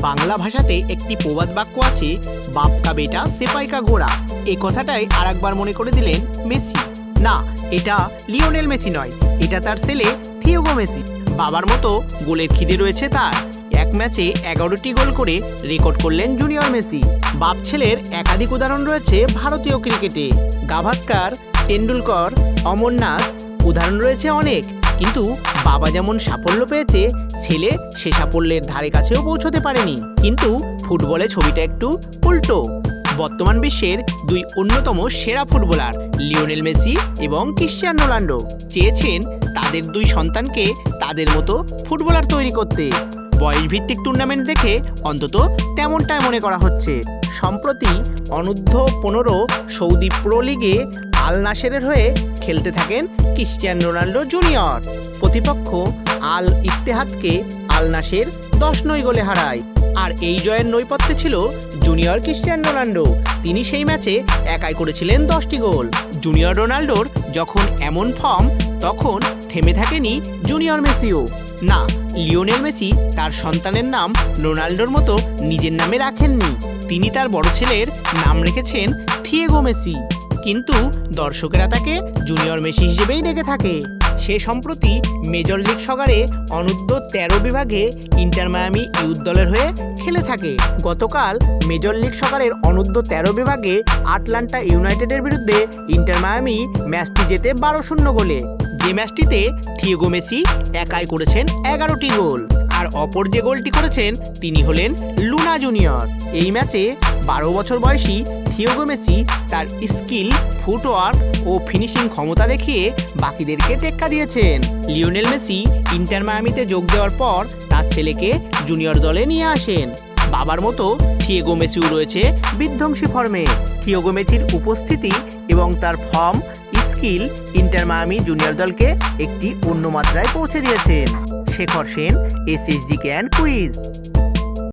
বাংলা ভাষাতে একটি প্রবাদ বাক্য আছে বাপ কা বেটা সেপাই কা ঘোড়া। এই কথাটাই আর একবার মনে করে দিলেন মেসি। না, এটা লিওনেল মেসি নয়, এটা তার ছেলে থিওগো মেসি। বাবার মতো গোলের খিদে রয়েছে তার। এক ম্যাচে এগারোটি গোল করে রেকর্ড করলেন জুনিয়র মেসি। বাপ ছেলের একাধিক উদাহরণ রয়েছে ভারতীয় ক্রিকেটে। গাভাস্কার টেন্ডুলকর অমরনাথ, উদাহরণ রয়েছে অনেক। কিন্তু বাবা যেমন সাফল্য পেয়েছে, ছেলে সে সাফল্যের ধারে কাছেও পৌঁছতে পারেনি। কিন্তু ফুটবলে ছবিটা একটু উল্টো। বর্তমান বিশ্বের দুই অন্যতম সেরা ফুটবলার লিওনেল মেসি এবং ক্রিশ্চিয়ানো রোনাল্ডো চেয়েছেন তাদের দুই সন্তানকে তাদের মতো ফুটবলার তৈরি করতে। বয়স ভিত্তিক টুর্নামেন্ট দেখে অন্তত তেমনটাই মনে করা হচ্ছে। সম্প্রতি অনূর্ধ্ব পনেরো সৌদি প্রো লিগে আল নাসেরের হয়ে খেলতে থাকেন ক্রিশ্চিয়ানো রোনাল্ডো জুনিয়র। প্রতিপক্ষ আল ইত্তেহাদকে আল নাসের দশ নয় গোলে হারায়। আর এই জয়ের নৈপথ্যে ছিল জুনিয়র ক্রিশ্চিয়ানো রোনাল্ডো। তিনি সেই ম্যাচে একাই করেছিলেন দশটি গোল। জুনিয়র রোনাল্ডোর যখন এমন ফর্ম, তখন থেমে থাকেনি জুনিয়র মেসিও। না, লিওনেল মেসি তার সন্তানের নাম রোনাল্ডোর মতো নিজের নামে রাখেননি। তিনি তার বড় ছেলের নাম রেখেছেন থিয়েগো মেসি। কিন্তু দর্শকেরা তাকে জুনিয়র মেসি হিসেবেই ডেকে থাকে। সে সম্প্রতি মেজর লিগ সগারে অনূর্ধ্ব তেরো বিভাগে ইন্টার মায়ামি ইউথ দলের হয়ে খেলে থাকে। গতকাল মেজর লিগ সকারের অনূর্ধ্ব তেরো বিভাগে আটলান্টা ইউনাইটেডের বিরুদ্ধে ইন্টার মায়ামি ম্যাচটি জেতে বারো শূন্য গোলে। যে ম্যাচটিতে থিয়েগো মেসি একাই করেছেন এগারোটি গোল, আর অপর যে গোলটি করেছেন তিনি হলেন লুনা জুনিয়র। এই ম্যাচে বারো বছর বয়সী থিওগো মেসি তার স্কিল, ফুটওয়ার্ক ও ফিনিশিং ক্ষমতা দেখিয়ে বাকিদেরকে টেক্কা দিয়েছেন। লিওনেল মেসি ইন্টার মায়ামিতে যোগ দেওয়ার পর তার ছেলেকে জুনিয়র দলে নিয়ে আসেন। বাবার মতো থিয়েগো মেসিও রয়েছে বিধ্বংসী ফর্মে। থিয়েগো মেসির উপস্থিতি এবং তার form, skill Inter Miami junior দলকে একটি অন্য মাত্রায় পৌঁছে দিয়েছেন। Shekhar Sen, SSG can quiz.